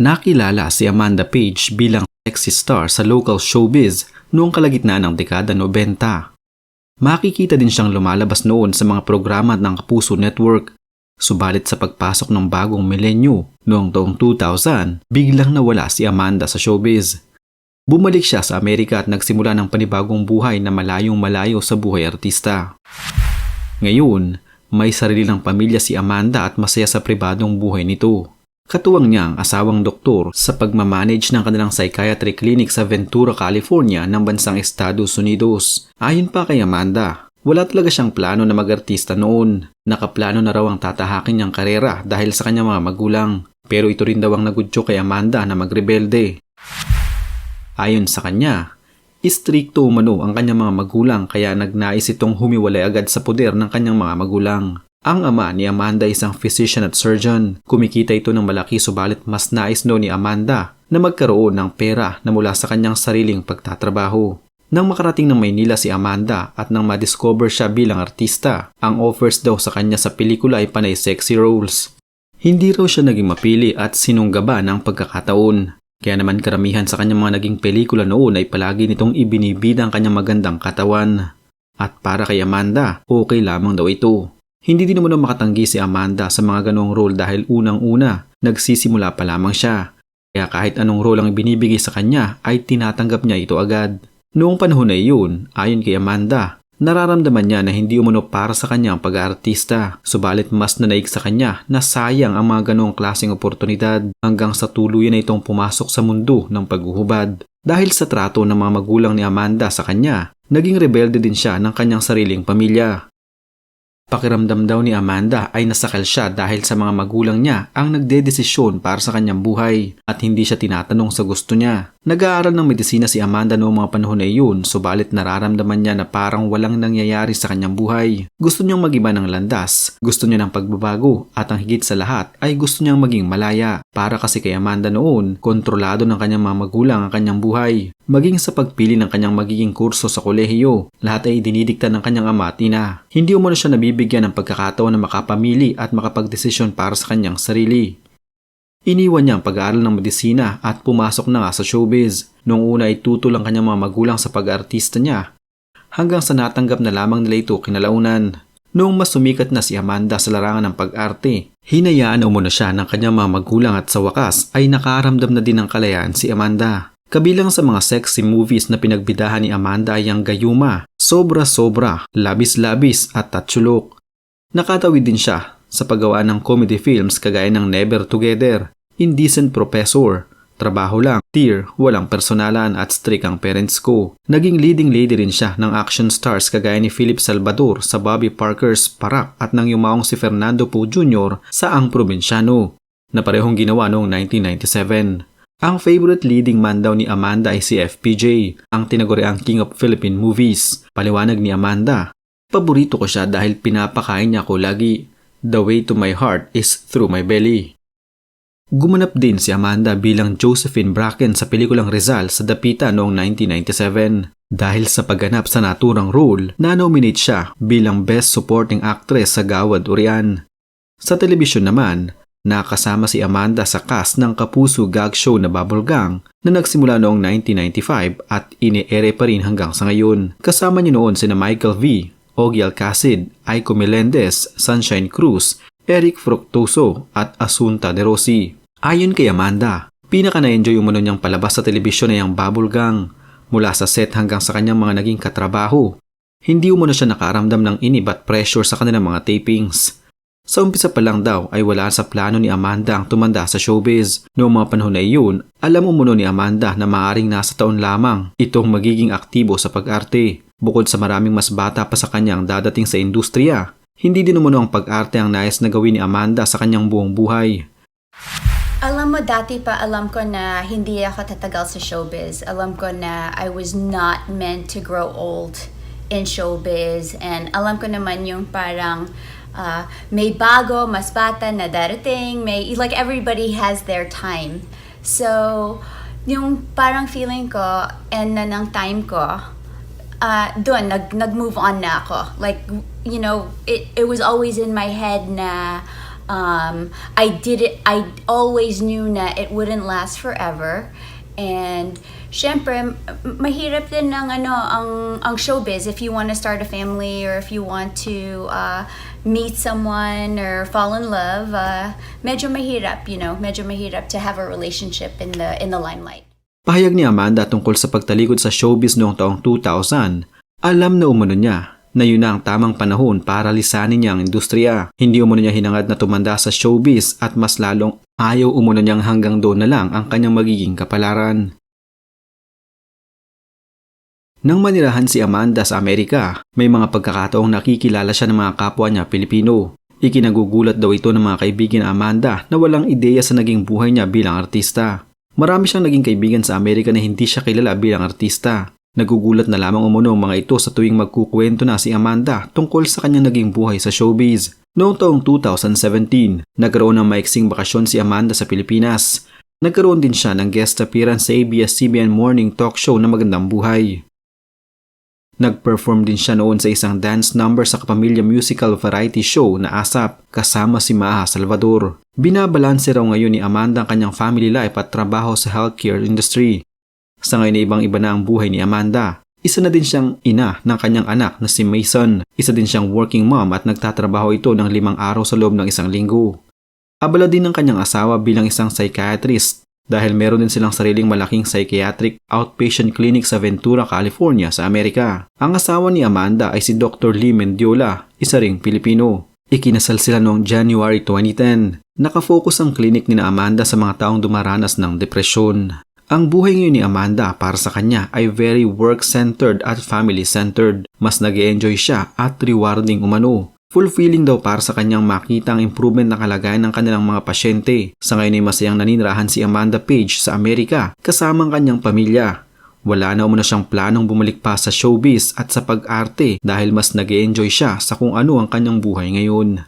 Nakilala si Amanda Page bilang sexy star sa local showbiz noong kalagitnaan ng dekada 90. Makikita din siyang lumalabas noon sa mga programa ng Kapuso Network. Subalit sa pagpasok ng bagong milenyo noong taong 2000, biglang nawala si Amanda sa showbiz. Bumalik siya sa Amerika at nagsimula ng panibagong buhay na malayong malayo sa buhay artista. Ngayon, may sarili ng pamilya si Amanda at masaya sa pribadong buhay nito. Katuwang niya ang asawang doktor sa pagmamanage ng kanilang psychiatry clinic sa Ventura, California ng bansang Estados Unidos. Ayon pa kay Amanda, wala talaga siyang plano na mag-artista noon. Nakaplano na raw ang tatahakin niyang karera dahil sa kanyang mga magulang. Pero ito rin daw ang nagudyo kay Amanda na magrebelde. Ayon sa kanya, istrikto umano ang kanyang mga magulang kaya nagnais itong humiwalay agad sa poder ng kanyang mga magulang. Ang ama ni Amanda ay isang physician at surgeon. Kumikita ito ng malaki subalit mas nais no ni Amanda na magkaroon ng pera na mula sa kanyang sariling pagtatrabaho. Nang makarating ng Maynila si Amanda at nang madiscover siya bilang artista, ang offers daw sa kanya sa pelikula ay panay sexy roles. Hindi raw siya naging mapili at sinunggaba ng pagkakataon. Kaya naman karamihan sa kanyang mga naging pelikula noon ay palagi nitong ibinibida ang kanyang magandang katawan. At para kay Amanda, okay lamang daw ito. Hindi din naman makatanggi si Amanda sa mga ganong role dahil unang-una, nagsisimula pa lamang siya. Kaya kahit anong role ang binibigay sa kanya ay tinatanggap niya ito agad. Noong panahon na iyon, ayon kay Amanda, nararamdaman niya na hindi umano para sa kanya ang pag-aartista. Subalit mas nanaig sa kanya na sayang ang mga ganong klaseng oportunidad hanggang sa tuluyan na itong pumasok sa mundo ng paghuhubad. Dahil sa trato ng mga magulang ni Amanda sa kanya, naging rebelde din siya ng kanyang sariling pamilya. Pakiramdam daw ni Amanda ay nasakal siya dahil sa mga magulang niya ang nagdedesisyon para sa kanyang buhay at hindi siya tinatanong sa gusto niya. Nag-aaral ng medisina si Amanda noong mga panahon na iyon subalit nararamdaman niya na parang walang nangyayari sa kanyang buhay. Gusto niyang magiba ng landas, gusto niya ng pagbabago at ang higit sa lahat ay gusto niyang maging malaya. Para kasi kay Amanda noon, kontrolado ng kanyang mga magulang ang kanyang buhay. Maging sa pagpili ng kanyang magiging kurso sa kolehiyo, lahat ay dinidikta ng kanyang ama at ina. Hindi umano siya nabibigyan ng pagkakataon na makapamili at makapagdesisyon para sa kanyang sarili. Iniwan niya ang pag-aaral ng medisina at pumasok na nga sa showbiz. Noong una ay tutol ang kanyang mga magulang sa pag-artista niya hanggang sa natanggap na lamang nila ito kinalaunan. Noong mas sumikat na si Amanda sa larangan ng pag-arte, hinayaan umuna siya ng kanyang mga magulang at sa wakas ay nakaramdam na din ng kalayaan si Amanda. Kabilang sa mga sexy movies na pinagbidahan ni Amanda ay ang Gayuma, Sobra-Sobra, Labis-Labis at Tatsulok. Nakatawid din siya sa paggawa ng comedy films kagaya ng Never Together, Indecent Professor, Trabaho lang, Tear, Walang Personalan at Strict ang Parents Ko. Naging leading lady rin siya ng action stars kagaya ni Philip Salvador sa Bobby Parker's Parak at ng yumaong si Fernando Poe Jr. sa Ang Probinsyano na parehong ginawa noong 1997. Ang favorite leading man daw ni Amanda ay si FPJ, ang tinaguriang King of Philippine Movies. Paliwanag ni Amanda, Paborito ko siya dahil pinapakain niya ko lagi. The way to my heart is through my belly. Gumanap din si Amanda bilang Josephine Bracken sa pelikulang Rizal sa Dapita noong 1997. Dahil sa pagganap sa naturang role, na-nominate siya bilang Best Supporting Actress sa Gawad Urian. Sa telebisyon naman, Nakasama si Amanda sa cast ng kapuso gag show na Bubble Gang na nagsimula noong 1995 at ine-ere pa rin hanggang sa ngayon. Kasama niyo noon sina Michael V., Ogie Alcacid, Aiko Melendez, Sunshine Cruz, Eric Fructoso at Asunta De Rossi. Ayon kay Amanda, pinaka na-enjoy umano niyang palabas sa telebisyon ay ang Bubble Gang mula sa set hanggang sa kanyang mga naging katrabaho. Hindi umano siya nakaramdam ng inib at pressure sa kanilang mga tapings. Sa umpisa pa lang daw ay wala sa plano ni Amanda ang tumanda sa showbiz. Noong mga panahon na iyon, alam mo muna ni Amanda na maaring nasa taon lamang itong magiging aktibo sa pag-arte. Bukod sa maraming mas bata pa sa kanyang dadating sa industriya, hindi din umano ang pag-arte ang nais na gawin ni Amanda sa kanyang buong buhay. Alam mo, dati pa alam ko na hindi ako tatagal sa showbiz. Alam ko na I was not meant to grow old in showbiz. And alam ko naman yung parang uh, may bago, mas bata na darating, may, like everybody has their time. So, yung parang feeling ko, and na ng time ko, uh, doon, nag, nag-move on na ako. Like, you know, it, it was always in my head na Um, I did it, I always knew na it wouldn't last forever. And syempre, mahirap din ng ano, ang, ang showbiz if you want to start a family or if you want to uh, meet someone or fall in love. Uh, medyo mahirap, you know, medyo mahirap to have a relationship in the in the limelight. Pahayag ni Amanda tungkol sa pagtalikod sa showbiz noong taong 2000, alam na umano niya na yun na ang tamang panahon para lisanin niya ang industriya. Hindi umano niya hinangad na tumanda sa showbiz at mas lalong ayaw umano niyang hanggang doon na lang ang kanyang magiging kapalaran. Nang manirahan si Amanda sa Amerika, may mga pagkakataong nakikilala siya ng mga kapwa niya Pilipino. Ikinagugulat daw ito ng mga kaibigan Amanda na walang ideya sa naging buhay niya bilang artista. Marami siyang naging kaibigan sa Amerika na hindi siya kilala bilang artista. Nagugulat na lamang umano ang mga ito sa tuwing magkukwento na si Amanda tungkol sa kanyang naging buhay sa showbiz. Noong taong 2017, nagkaroon ng maiksing bakasyon si Amanda sa Pilipinas. Nagkaroon din siya ng guest appearance sa ABS-CBN Morning Talk Show na Magandang Buhay. Nag-perform din siya noon sa isang dance number sa kapamilya musical variety show na ASAP kasama si Maha Salvador. Binabalanse raw ngayon ni Amanda ang kanyang family life at trabaho sa healthcare industry. Sa ngayon ay ibang iba na ang buhay ni Amanda. Isa na din siyang ina ng kanyang anak na si Mason. Isa din siyang working mom at nagtatrabaho ito ng limang araw sa loob ng isang linggo. Abala din ng kanyang asawa bilang isang psychiatrist dahil meron din silang sariling malaking psychiatric outpatient clinic sa Ventura, California sa Amerika. Ang asawa ni Amanda ay si Dr. Lee Mendiola, isa ring Pilipino. Ikinasal sila noong January 2010. Nakafocus ang clinic ni na Amanda sa mga taong dumaranas ng depresyon. Ang buhay ngayon ni Amanda para sa kanya ay very work-centered at family-centered. Mas nag enjoy siya at rewarding umano. Fulfilling daw para sa kanyang makita ang improvement ng kalagayan ng kanilang mga pasyente. Sa ngayon ay masayang naninirahan si Amanda Page sa Amerika kasama ang kanyang pamilya. Wala na umano siyang planong bumalik pa sa showbiz at sa pag-arte dahil mas nag enjoy siya sa kung ano ang kanyang buhay ngayon.